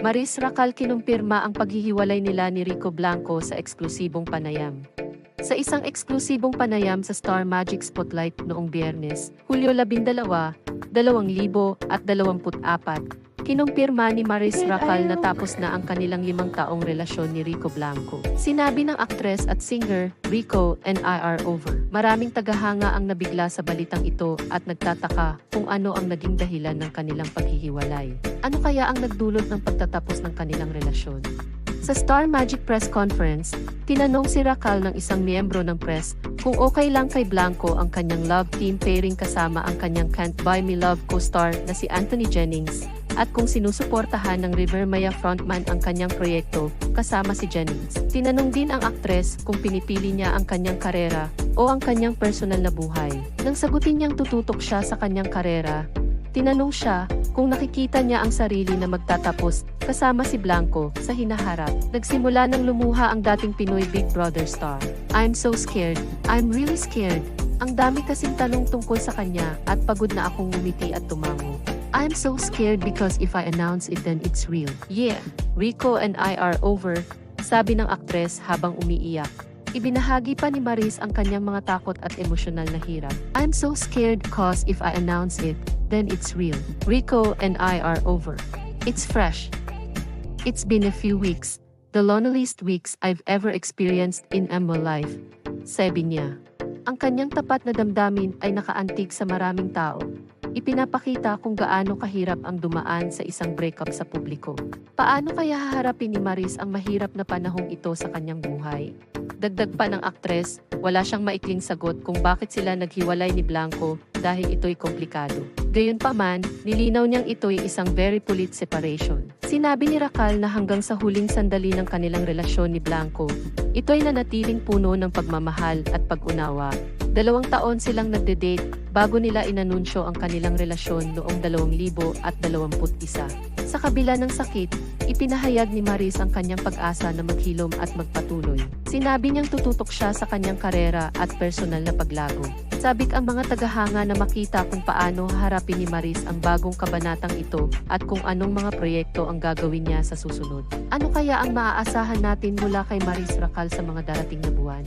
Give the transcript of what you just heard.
Maris Racal kinumpirma ang paghihiwalay nila ni Rico Blanco sa eksklusibong panayam. Sa isang eksklusibong panayam sa Star Magic Spotlight noong biyernes, Hulyo 12, 2024, kinumpirma ni Maris Racal na tapos na ang kanilang limang taong relasyon ni Rico Blanco. Sinabi ng aktres at singer, Rico and I are over. Maraming tagahanga ang nabigla sa balitang ito at nagtataka kung ano ang naging dahilan ng kanilang paghihiwalay. Ano kaya ang nagdulot ng pagtatapos ng kanilang relasyon? Sa Star Magic Press Conference, tinanong si Racal ng isang miyembro ng press kung okay lang kay Blanco ang kanyang love team pairing kasama ang kanyang Can't Buy Me Love co-star na si Anthony Jennings at kung sinusuportahan ng River Maya frontman ang kanyang proyekto kasama si Jennings. Tinanong din ang aktres kung pinipili niya ang kanyang karera o ang kanyang personal na buhay. Nang sagutin niyang tututok siya sa kanyang karera, tinanong siya kung nakikita niya ang sarili na magtatapos kasama si Blanco sa hinaharap. Nagsimula ng lumuha ang dating Pinoy Big Brother star. I'm so scared. I'm really scared. Ang dami kasing tanong tungkol sa kanya at pagod na akong ngumiti at tumango. I'm so scared because if I announce it then it's real. Yeah, Rico and I are over, sabi ng aktres habang umiiyak. Ibinahagi pa ni Maris ang kanyang mga takot at emosyonal na hirap. I'm so scared cause if I announce it, then it's real. Rico and I are over. It's fresh. It's been a few weeks, the loneliest weeks I've ever experienced in my life, sabi niya. Ang kanyang tapat na damdamin ay nakaantig sa maraming tao. Ipinapakita kung gaano kahirap ang dumaan sa isang breakup sa publiko. Paano kaya haharapin ni Maris ang mahirap na panahong ito sa kanyang buhay? Dagdag pa ng aktres, wala siyang maikling sagot kung bakit sila naghiwalay ni Blanco dahil ito'y komplikado. Gayunpaman, nilinaw niyang ito'y isang very polite separation. Sinabi ni Racal na hanggang sa huling sandali ng kanilang relasyon ni Blanco, ito'y nanatiling puno ng pagmamahal at pag-unawa. Dalawang taon silang nagde-date bago nila inanunsyo ang kanilang relasyon noong 2021. Sa kabila ng sakit, ipinahayag ni Maris ang kanyang pag-asa na maghilom at magpatuloy. Sinabi niyang tututok siya sa kanyang karera at personal na paglago. Sabik ang mga tagahanga na makita kung paano haharapin ni Maris ang bagong kabanatang ito at kung anong mga proyekto ang gagawin niya sa susunod. Ano kaya ang maaasahan natin mula kay Maris Racal sa mga darating na buwan?